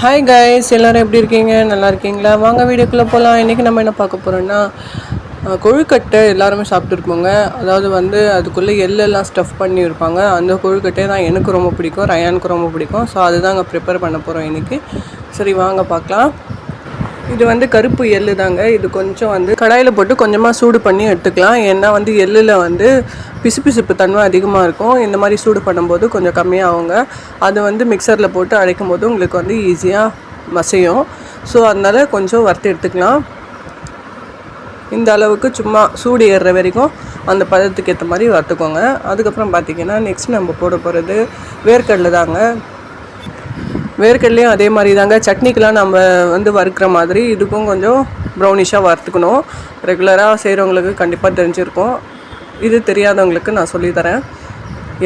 Hi guys எல்லோரும் எப்படி இருக்கீங்க? நல்லா இருக்கீங்களா? வாங்க வீடியோக்குள்ளே போகலாம் இன்றைக்கி நம்ம என்ன பார்க்க போகிறோன்னா கொழுக்கட்டை எல்லாருமே சாப்பிட்ருப்போங்க அதாவது வந்து அதுக்குள்ளே எள்ளெல்லாம் ஸ்டஃப் பண்ணியிருப்பாங்க அந்த கொழுக்கட்டை தான் எனக்கு ரொம்ப பிடிக்கும். ரயானுக்கு ரொம்ப பிடிக்கும். ஸோ அதுதாங்க ப்ரிப்பேர் பண்ண போகிறோம் இன்றைக்கி சரி வாங்க பார்க்கலாம். இது வந்து கருப்பு எள்ளு தாங்க. இது கொஞ்சம் வந்து கடாயில் போட்டு கொஞ்சமாக சூடு பண்ணி எடுத்துக்கலாம். ஏன்னா வந்து எள்ளில் வந்து பிசுபிசுப்பு தன்மை அதிகமாக இருக்கும். இந்த மாதிரி சூடு பண்ணும்போது கொஞ்சம் கம்மியாகுங்க. அது வந்து மிக்சரில் போட்டு அரைக்கும் போது உங்களுக்கு வந்து ஈஸியாக மசையும். ஸோ அதனால் கொஞ்சம் வறுத்து எடுத்துக்கலாம். இந்த அளவுக்கு சும்மா சூடு ஏறுற வரைக்கும் அந்த பதத்துக்கு ஏற்ற மாதிரி வறுத்துக்கோங்க. அதுக்கப்புறம் பார்த்தீங்கன்னா நெக்ஸ்ட் நம்ம போட போகிறது வேர்க்கடலை தாங்க. வேர்க்கடலையும் அதே மாதிரி தாங்க சட்னிக்கெலாம் நம்ம வந்து வறுக்கிற மாதிரி இதுக்கும் கொஞ்சம் ப்ரௌனிஷாக வறுத்துக்கணும். ரெகுலராக செய்கிறவங்களுக்கு கண்டிப்பாக தெரிஞ்சிருக்கும். இது தெரியாதவங்களுக்கு நான் சொல்லித்தரேன்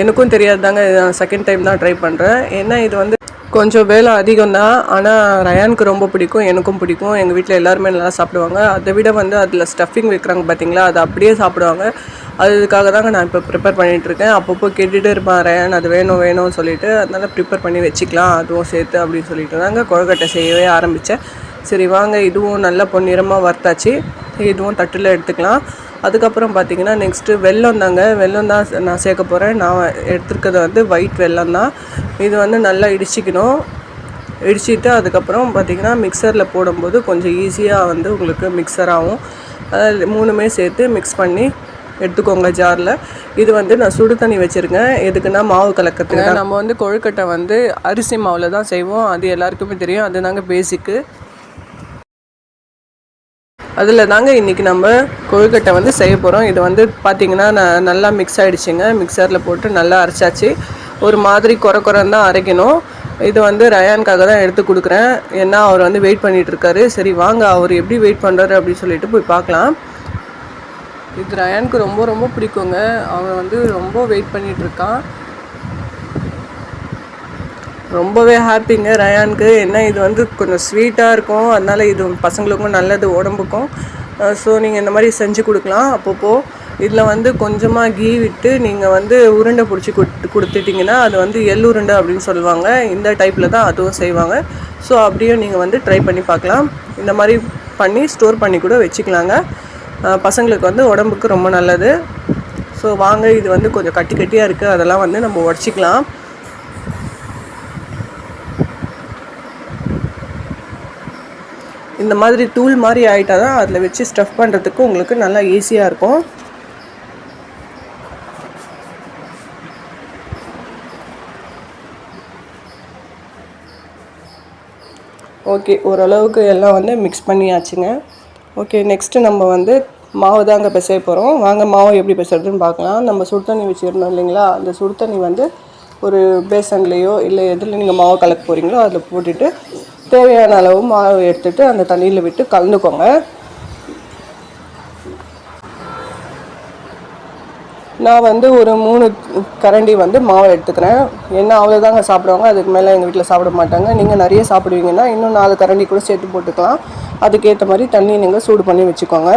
எனக்கும் தெரியாது தாங்க செகண்ட் டைம் தான் ட்ரை பண்ணுறேன் ஏன்னா இது வந்து கொஞ்சம் வேலை அதிகம் தான். ஆனால் ரயானுக்கு ரொம்ப பிடிக்கும். எனக்கும் பிடிக்கும். எங்கள் வீட்டில் எல்லாருமே நல்லா சாப்பிடுவாங்க. அதை விட வந்து அதில் ஸ்டஃபிங் வைக்கிறாங்க பார்த்தீங்களா அதை அப்படியே சாப்பிடுவாங்க. அதுக்காக தாங்க நான் இப்போ ப்ரிப்பேர் பண்ணிகிட்ருக்கேன் அப்பப்போ கேட்டுகிட்டே இருப்பேன் ரேன் அது வேணும் வேணும்னு சொல்லிட்டு. அதனால் ப்ரிப்பேர் பண்ணி வச்சுக்கலாம். அதுவும் சேர்த்து அப்படின்னு சொல்லிட்டு தாங்க கொழுக்கட்டை செய்யவே ஆரம்பித்தேன் சரி வாங்க. இதுவும் நல்லா பொன்னிறமாக வறுத்தாச்சு. இதுவும் தட்டில் எடுத்துக்கலாம். அதுக்கப்புறம் பார்த்தீங்கன்னா நெக்ஸ்ட்டு வெல்லம் தாங்க. வெல்லம் தான் நான் சேர்க்க போகிறேன் நான் எடுத்துருக்கிறது வந்து ஒயிட் வெல்லம் தான். இது வந்து நல்லா இடிச்சிக்கணும். இடிச்சிட்டு அதுக்கப்புறம் பார்த்தீங்கன்னா மிக்சரில் போடும்போது கொஞ்சம் ஈஸியாக வந்து உங்களுக்கு மிக்சர் ஆகும். அதாவது மூணுமே சேர்த்து மிக்ஸ் பண்ணி எடுத்துக்கோங்க ஜாரில். இது வந்து நான் சுடு தண்ணி வச்சுருக்கேன். எதுக்குன்னா மாவு கலக்கிறதுக்கு நம்ம வந்து கொழுக்கட்டை வந்து அரிசி மாவில் தான் செய்வோம். அது எல்லாருக்குமே தெரியும். அதுதாங்க பேசிக்கு அதில் தாங்க இன்றைக்கி நம்ம கொழுக்கட்டை வந்து செய்ய போகிறோம் இது வந்து பார்த்திங்கன்னா நான் நல்லா மிக்ஸ் ஆகிடுச்சிங்க மிக்சரில் போட்டு நல்லா அரைச்சாச்சு. ஒரு மாதிரி குறை குறைன்னு தான் அரைக்கணும். இது வந்து ரயானுக்காக தான் எடுத்து கொடுக்குறேன். ஏன்னா அவர் வந்து வெயிட் பண்ணிகிட்ருக்காரு சரி வாங்க அவர் எப்படி வெயிட் பண்ணுறாரு அப்படின்னு சொல்லிட்டு போய் பார்க்கலாம். இது ரயானுக்கு ரொம்ப ரொம்ப பிடிக்குங்க. அவன் வந்து ரொம்ப வெயிட் பண்ணிட்டு இருக்கான் ரொம்பவே ஹாப்பிங்க ரயானுக்கு. என்ன இது வந்து கொஞ்சம் ஸ்வீட்டாக இருக்கும். அதனால இது பசங்களுக்கும் நல்லது உடம்புக்கும். ஸோ நீங்கள் இந்த மாதிரி செஞ்சு கொடுக்கலாம். அப்பப்போ இதில் வந்து கொஞ்சமாக கீ விட்டு நீங்கள் வந்து உருண்டை பிடிச்சி கொடுத்து கொடுத்துட்டிங்கன்னா அது வந்து எள்ளுருண்டை அப்படின்னு சொல்லுவாங்க. இந்த டைப்பில் தான் அதுவும் செய்வாங்க. ஸோ அப்படியும் நீங்கள் வந்து ட்ரை பண்ணி பார்க்கலாம். இந்த மாதிரி பண்ணி ஸ்டோர் பண்ணி கூட வச்சுக்கலாங்க. பசங்களுக்கு வந்து உடம்புக்கு ரொம்ப நல்லது. ஸோ வாங்க இது வந்து கொஞ்சம் கட்டி கட்டியாக இருக்குது அதெல்லாம் வந்து நம்ம உடச்சிக்கலாம். இந்த மாதிரி தூள் மாதிரி ஆகிட்டா தான் அதில் வச்சு ஸ்டஃப் பண்ணுறதுக்கு உங்களுக்கு நல்லா ஈஸியாக இருக்கும். ஓகே ஓரளவுக்கு எல்லாம் வந்து மிக்ஸ் பண்ணியாச்சுங்க. ஓகே நெக்ஸ்ட்டு நம்ம வந்து மாவு தாங்க பிசைய போகிறோம் வாங்க மாவு எப்படி பிசைறதுன்னு பார்க்கலாம். நம்ம சுடு தண்ணி வச்சுருந்தோம் இல்லைங்களா? அந்த சுடு தண்ணி வந்து ஒரு பேசன்லேயோ இல்லை எதில் நீங்கள் மாவு கலக்க போகிறீங்களோ அதில் போட்டுட்டு தேவையான அளவு மாவு எடுத்துகிட்டு அந்த தண்ணியில் விட்டு கலந்துக்கோங்க. நான் வந்து ஒரு மூணு கரண்டி வந்து மாவை எடுத்துக்கிறேன். என்ன அவ்வளோதாங்க சாப்பிடுவாங்க அதுக்கு மேலே எங்கள் வீட்டில் சாப்பிட மாட்டாங்க. நீங்கள் நிறைய சாப்பிடுவீங்கன்னா இன்னும் நாலு கரண்டி கூட சேர்த்து போட்டுக்கலாம். அதுக்கேற்ற மாதிரி தண்ணி நீங்கள் சூடு பண்ணி வச்சுக்கோங்க.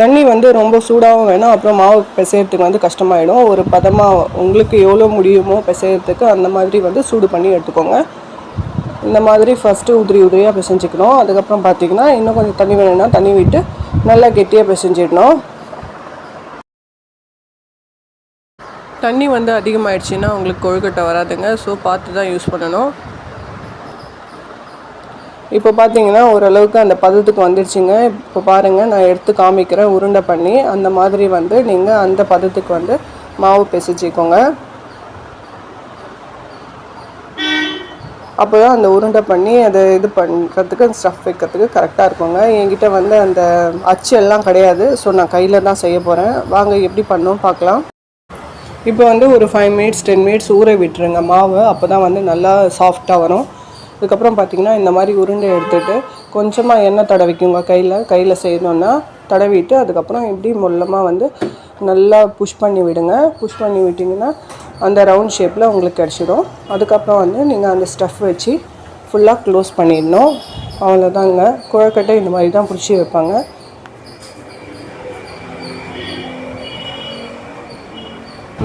தண்ணி வந்து ரொம்ப சூடாகவும் வேணும். அப்புறம் மாவு பிசையறதுக்கு வந்து கஷ்டமாயிடும். ஒரு பதமாக உங்களுக்கு எவ்வளோ முடியுமோ பிசையறதுக்கு அந்த மாதிரி வந்து சூடு பண்ணி எடுத்துக்கோங்க. இந்த மாதிரி ஃபஸ்ட்டு உதிரி உதிரியாக பிசைஞ்சிக்கணும். அதுக்கப்புறம் பார்த்தீங்கன்னா இன்னும் கொஞ்சம் தண்ணி வேணும்னா தண்ணி விட்டு நல்லா கெட்டியாக பிசைஞ்சிடணும். தண்ணி வந்து அதிகமாகிடுச்சின்னா உங்களுக்கு கொழுக்கட்டை வராதுங்க. ஸோ பார்த்து தான் யூஸ் பண்ணணும். இப்போ பார்த்தீங்கன்னா ஓரளவுக்கு அந்த பதத்துக்கு வந்துடுச்சுங்க இப்போ பாருங்கள் நான் எடுத்து காமிக்கிறேன் உருண்டை பண்ணி அந்த மாதிரி வந்து நீங்கள் அந்த பதத்துக்கு வந்து மாவு பிசைச்சிக்கோங்க அப்போ தான் அந்த உருண்டை பண்ணி அதை இது பண்ணுறதுக்கு ஸ்டஃப் வைக்கிறதுக்கு கரெக்டாக இருக்குங்க. என்கிட்ட வந்து அந்த அச்சு எல்லாம் கிடையாது. ஸோ நான் கையில் தான் செய்ய போகிறேன் வாங்க எப்படி பண்ணோம் பார்க்கலாம். இப்போ வந்து ஒரு ஃபைவ் மினிட்ஸ் டென் மினிட்ஸ் ஊற விட்டுருங்க. மாவு அப்போ தான் வந்து நல்லா சாஃப்டாக வரும். அதுக்கப்புறம் பார்த்தீங்கன்னா இந்த மாதிரி உருண்டை எடுத்துகிட்டு கொஞ்சமாக எண்ணெய் தடவிக்குங்க கையில். கையில் செய்யணுன்னா தடவிட்டு அதுக்கப்புறம் இப்படி மொல்லமாக வந்து நல்லா புஷ் பண்ணி விடுங்க. புஷ் பண்ணி விட்டிங்கன்னா அந்த ரவுண்ட் ஷேப்பில் உங்களுக்கு கிடச்சிடும். அதுக்கப்புறம் வந்து நீங்கள் அந்த ஸ்டஃப் வச்சு ஃபுல்லாக க்ளோஸ் பண்ணிடணும். அவ்வளோதாங்க குழக்கட்டை இந்த மாதிரி தான் பிடிச்சி வைப்பாங்க.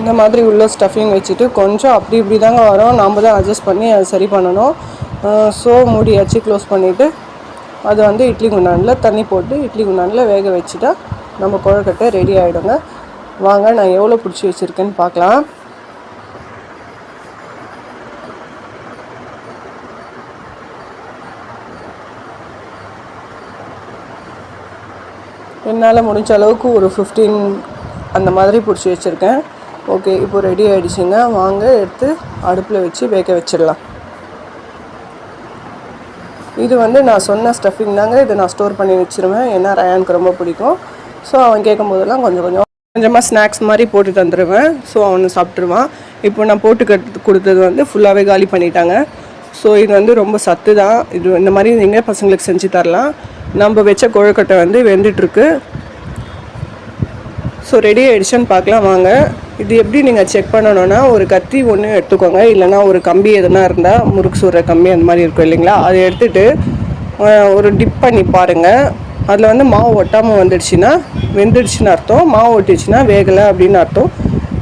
இந்த மாதிரி உள்ள ஸ்டஃபிங் வச்சுட்டு கொஞ்சம் அப்படி இப்படி தாங்க வரும். நாம் தான் அட்ஜஸ்ட் பண்ணி அதை சரி பண்ணணும். ஸோ மூடியாச்சு க்ளோஸ் பண்ணிவிட்டு அது வந்து இட்லி குண்டானில் தண்ணி போட்டு இட்லி குண்டானில் வேக வச்சுட்டா நம்ம குழக்கட்டை ரெடி ஆகிடுங்க வாங்க நான் எவ்வளோ பிடிச்சி வச்சுருக்கேன்னு பார்க்கலாம். என்னால் முடிஞ்ச அளவுக்கு ஒரு ஃபிஃப்டீன் அந்த மாதிரி பிடிச்சி வச்சுருக்கேன். ஓகே இப்போ ரெடி ஆகிடுச்சிங்க வாங்க எடுத்து அடுப்பில் வச்சு வேக வச்சிடலாம். இது வந்து நான் சொன்ன ஸ்டஃபிங் தாங்க. இதை நான் ஸ்டோர் பண்ணி வச்சுருவேன். ஏன்னா ரயானுக்கு ரொம்ப பிடிக்கும். ஸோ அவன் கேட்கும் போதெல்லாம் கொஞ்சம் கொஞ்சம் கொஞ்சமாக ஸ்நாக்ஸ் மாதிரி போட்டு தந்துடுவேன் ஸோ அவனு சாப்பிட்ருவான் இப்போ நான் போட்டு கட்டு கொடுத்தது வந்து ஃபுல்லாகவே காலி பண்ணிட்டாங்க. ஸோ இது வந்து ரொம்ப சத்து தான் இது இந்த மாதிரி நீங்கள் பசங்களுக்கு செஞ்சு தரலாம். நம்ம வச்ச கொழுக்கட்டை வந்து வெந்துட்டுருக்கு. ஸோ ரெடி ஆகிடுச்சுன்னு பார்க்கலாம். வாங்க. இது எப்படி நீங்கள் செக் பண்ணணும்னா ஒரு கத்தி ஒன்று எடுத்துக்கோங்க. இல்லைனா ஒரு கம்பி எதுனா இருந்தால் முறுக்கு சூற கம்பி அந்த மாதிரி இருக்கும் இல்லைங்களா? அதை எடுத்துகிட்டு ஒரு டிப் பண்ணி பாருங்கள் அதில் வந்து மாவு ஒட்டாமல் வந்துடுச்சுன்னா வெந்துடுச்சுன்னு அர்த்தம். மாவு ஒட்டிச்சுன்னா வேகலை அப்படின்னு அர்த்தம்.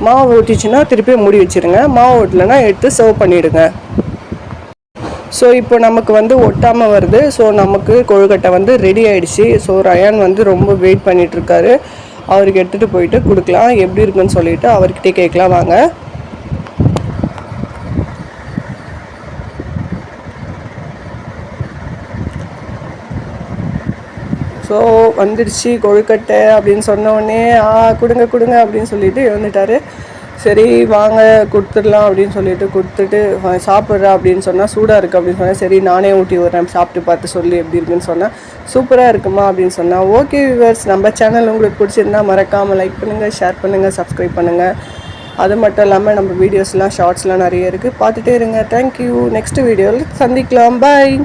மாவு ஒட்டிச்சுன்னா திருப்பி மூடி வச்சுருங்க. மாவு ஒட்டலைன்னா எடுத்து சர்வ் பண்ணிவிடுங்க ஸோ இப்போ நமக்கு வந்து ஒட்டாமல் வருது. ஸோ நமக்கு கொழுக்கட்டை வந்து ரெடி ஆகிடுச்சு ஸோ ரயான் வந்து ரொம்ப வெயிட் பண்ணிகிட்ருக்காரு அவருக்கு எடுத்துகிட்டு போயிட்டு கொடுக்கலாம். எப்படி இருக்குன்னு சொல்லிட்டு அவர்கிட்டே கேட்கலாம். வாங்க. ஸோ வந்துடுச்சு. கொழுக்கட்டை அப்படின்னு சொன்ன உடனே ஆ கொடுங்க கொடுங்க அப்படின்னு சொல்லிட்டு எழுந்துட்டாரு. சரி வாங்க கொடுத்துடலாம் அப்படின்னு சொல்லிட்டு கொடுத்துட்டு சாப்பிட்றா அப்படின்னு சொன்னால் சூடாக இருக்குது அப்படின்னு சொன்னால் சரி நானே ஊட்டி விட்றேன் சாப்பிட்டு பார்த்து சொல்லி எப்படி இருக்குன்னு சொன்னால் சூப்பராக இருக்குமா அப்படின்னு சொன்னால் ஓகே வியூவர்ஸ் நம்ம சேனல் உங்களுக்கு பிடிச்சிருந்தா மறக்காமல் லைக் பண்ணுங்கள் ஷேர் பண்ணுங்கள் சப்ஸ்கிரைப் பண்ணுங்கள் அது மட்டும் இல்லாமல் நம்ம வீடியோஸ்லாம் ஷார்ட்ஸ்லாம் நிறைய இருக்குது பார்த்துட்டே இருங்க. தேங்க்யூ நெக்ஸ்ட் வீடியோவில் சந்திக்கலாம். பாய்